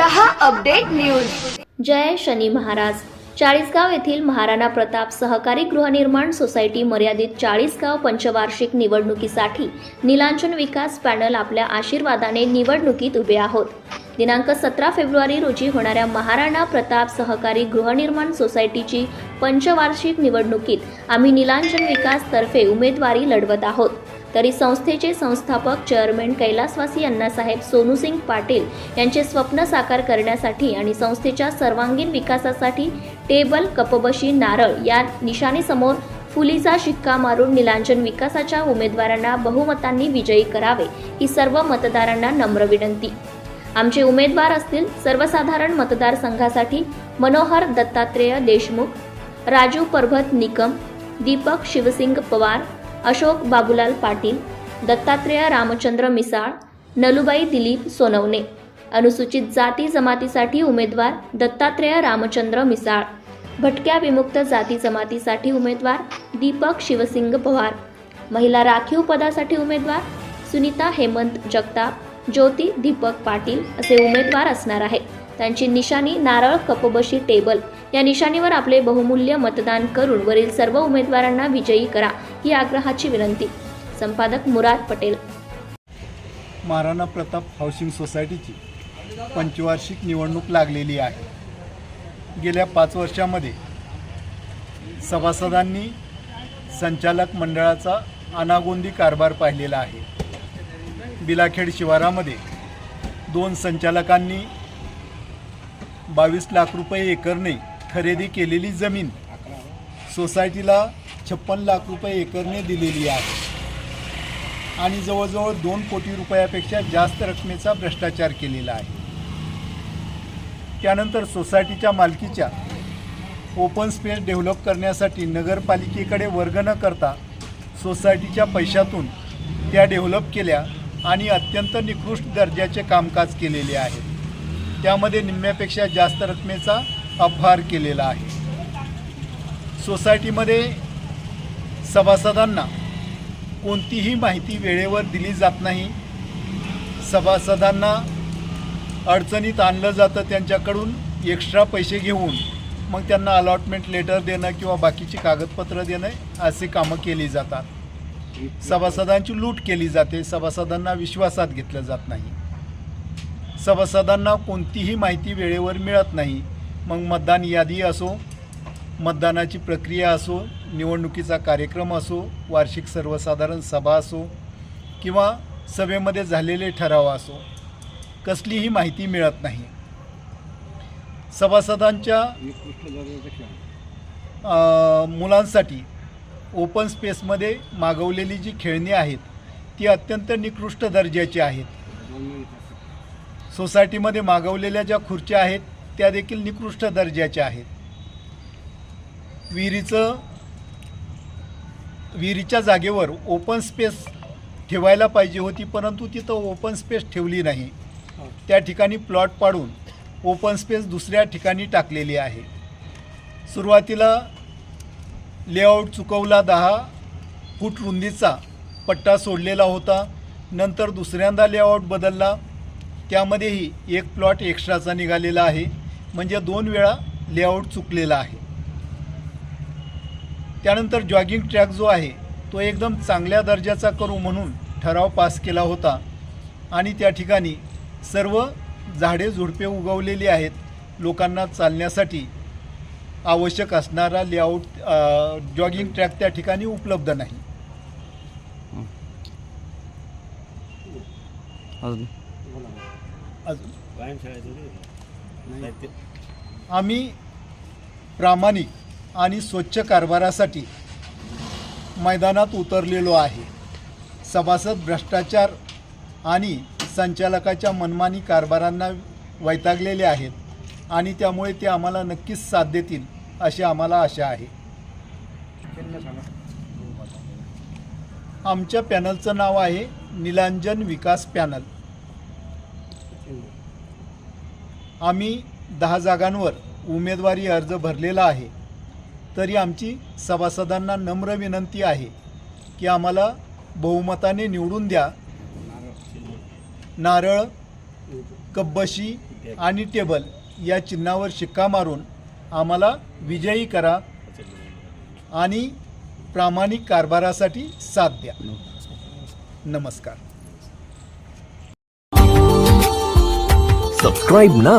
Update जय शनी महाराज. चाळीसगाव येथील महाराणा प्रताप सहकारी गृहनिर्माण सोसायटी मर्यादित चाळीसगाव पंचवार्षिक निवडणुकीसाठी निलांचन विकास पॅनल आपल्या आशीर्वादाने निवडणुकीत उभे आहोत. दिनांक सतरा फेब्रुवारी रोजी होणाऱ्या महाराणा प्रताप सहकारी गृहनिर्माण सोसायटीची पंचवार्षिक निवडणुकीत आम्ही निलांचन विकास तर्फे उमेदवारी लढवत आहोत. तरी संस्थेचे संस्थापक चेअरमन कैलासवासी अण्णासाहेब सोनूसिंग पाटील यांचे स्वप्न साकार करण्यासाठी आणि संस्थेच्या सर्वांगीण विकासासाठी टेबल कपबशी नारळ या निशाणीसमोर फुलीचा शिक्का मारून निलांजन विकासाच्या उमेदवारांना बहुमतांनी विजयी करावे ही सर्व मतदारांना नम्र विनंती. आमचे उमेदवार असतील सर्वसाधारण मतदारसंघासाठी मनोहर दत्तात्रेय देशमुख राजू परभत निकम दीपक शिवसिंग पवार अशोक बाबूलाल पाटील दत्तात्रेय रामचंद्र मिसाळ नलुबाई दिलीप सोनवणे. अनुसूचित जाती जमातीसाठी उमेदवार दत्तात्रेय रामचंद्र मिसाळ. भटक्या विमुक्त जाती जमातीसाठी उमेदवार दीपक शिवसिंग पवार. महिला राखीव पदासाठी उमेदवार सुनीता हेमंत जगताप. ज्योती दीपक पाटील असे उमेदवार असणार आहेत. त्यांची निशाणी नारळ कपबशी टेबल. या निशाणीवर आपले बहुमूल्य मतदान करून वरील सर्व उमेदवारांना विजयी करा ही आग्रहाची विनंती. संपादक मुराद पटेल. महाराणा प्रताप हाऊसिंग सोसायटीची पंचवार्षिक निवडणूक लागलेली आहे. गेल्या पाच वर्षामध्ये सभासदांनी संचालक मंडळाचा अनागोंदी कारभार पाहिलेला आहे. बिलाखेड शिवारामध्ये दोन संचालकांनी बावीस लाख रुपये एकरने खरेदी केलेली जमीन. सोसायटीला छप्पन लाख रुपये एकरने दिलेली आहे. आणि जवळजवळ दोन कोटी रुपयापेक्षा जास्त रकमेचा भ्रष्टाचार केलेला आहे. त्यानंतर सोसायटीच्या मालकीच्या ओपन स्पेस डेव्हलप करण्यासाठी नगरपालिकेकडे वर्ग न करता सोसायटीच्या पैशातून त्या डेव्हलप केल्या आणि अत्यंत निकृष्ट दर्जाचे कामकाज केलेले आहे. त्यामध्ये निम्म्यापेक्षा जास्त रकमेचा अपहार केलेला आहे. सोसायटीमध्ये सभासदांना कोणतीही माहिती वेळेवर दिली जात नाही. सभासदांना अडचणीत आणलं जातं त्यांच्याकडून एक्स्ट्रा पैसे घेऊन. मग त्यांना अलॉटमेंट लेटर देणं किंवा बाकीची कागदपत्रं देणं असे कामं केली जातात. सभासदांची लूट केली जाते. सभासदांना विश्वासात घेतलं जात नाही. सभासदांना कोणतीही माहिती वेळेवर मिळत नाही. मग मतदान यादी असो मतदानाची प्रक्रिया असो निवडणुकीचा कार्यक्रम असो वार्षिक सर्वसाधारण सभा असो किंवा सभेमध्ये झालेले ठराव असो कसलीही माहिती मिळत नाही. सभासदांच्या मुलांसाठी ओपन स्पेसमध्ये मागवलेली जी खेळणी आहेत ती अत्यंत निकृष्ट दर्जाची आहेत. सोसायटीमध्ये मागवलेल्या ज्या खुर्च्या आहेत त्या देखील निकृष्ट दर्जाच्या आहेत. विहिरीचं विहिरीच्या जागेवर ओपन स्पेस ठेवायला पाहिजे होती परंतु तिथं ओपन स्पेस ठेवली नाही. त्या ठिकाणी प्लॉट पाडून ओपन स्पेस दुसऱ्या ठिकाणी टाकलेली आहे. सुरुवातीला लेआउट चुकवला दहा फूट रुंदीचा पट्टा सोडलेला होता नंतर दुसऱ्यांदा लेआउट बदलला. त्यामध्येही एक प्लॉट एक्स्ट्राचा निघालेला आहे. म्हणजे दोन वेळा लेआउट चुकलेला आहे. त्यानंतर जॉगिंग ट्रॅक जो आहे तो एकदम चांगल्या दर्जाचा करू म्हणून ठराव पास केला होता आणि त्या ठिकाणी सर्व झाडे झुडपे उगवलेली आहेत लोकांना चालण्यासाठी. आवश्यक असणारा लेआउट जॉगिंग ट्रॅक त्या ठिकाणी उपलब्ध नाही. अजून? आम्ही प्रामाणिक आणि स्वच्छ कारभारासाठी मैदानात उतरलेलो आहे. सभासद भ्रष्टाचार आणि संचालकाच्या मनमानी कारभारांना वैतागलेले आहेत आणि त्यामुळे ते आम्हाला नक्कीच साथ देतील अशी आम्हाला आशा आहे. आमच्या पॅनलचं नाव आहे निलांजन विकास पॅनल. आम्ही दहा जागांवर उमेदवारी अर्ज भरलेला आहे. तरी आमची सभासदांना नम्र विनंती आहे की आम्हाला बहुमताने निवडून द्या. नारळ कब्बशी आणि टेबल या चिन्हावर शिक्का मारून आम्हाला विजयी करा आणि प्रामाणिक कारभारासाठी साथ द्या. नमस्कार. सबस्क्राईब ना